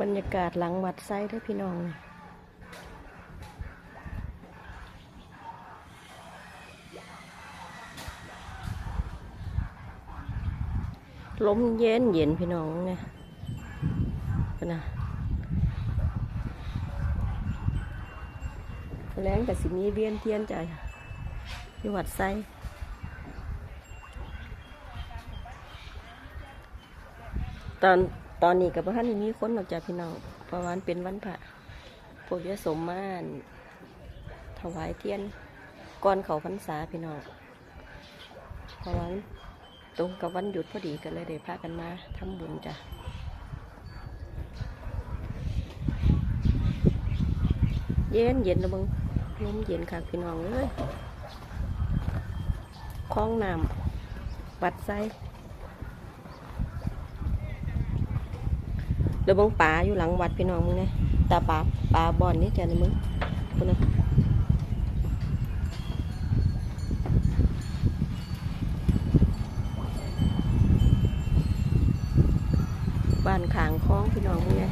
บรรยากาศหลังวัดไส้เด้อพี่น้องลมเย็นเย็นพี่น้องเนี่ยเป็นะแรงกับสิมีเวียนเทียนใจที่วัดไส้ตอน ตอนนี้กับพระท่านมีคนออกจากพี่น้องเพราะวามันเป็นวันพระพวกยะสมมานถวายเทียนก่อนเขาพรรษาพี่น้องเพราะวามันตรงกับวันหยุดพอดีก็เลยได้พากันมาทำบุญจ้ะเย็นเย็นนะมึงลมเย็นค่ะพี่น้องเลยคลองน้ำวัดไซ เดี๋ยวบังป่าอยู่หลังวัดพี่น้องมึงไงตาปลาปลาบอนนี่จ้ะนี่มึงคนนะบ้านขางคล้องพี่น้องมึงไง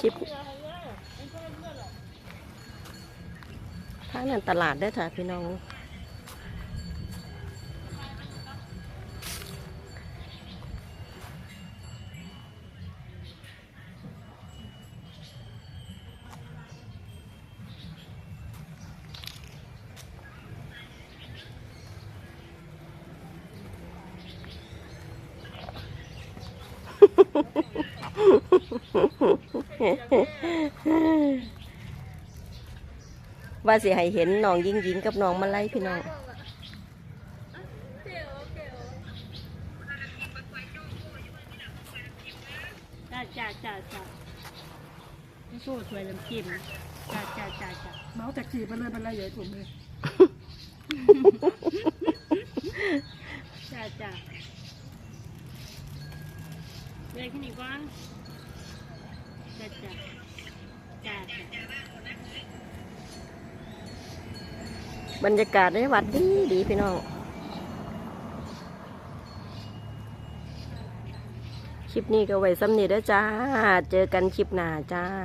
คลิปทางนั้นตลาดได้อค่ะพี่น้อง ว่าสิให้เห็นน้องยิงยิงกับน้องมาไล่พี่น้องจ้าจ้าจ้าจ้าไม่สู้สวยลำจิ้มจ้าจ้าจ้าจ้าเมาส์จากขี่ไปเลยเป็นไรใหญ่ผมเลยจ้าจ้าเรียกที่นี่ก่อน จ้าจ้าจ้าจ้าบรรยากาศในวัดดีดีพี่น้อง คลิปนี้ก็ไว้สำเนีเด้จ้า เจอกันคลิปหน้าจ้า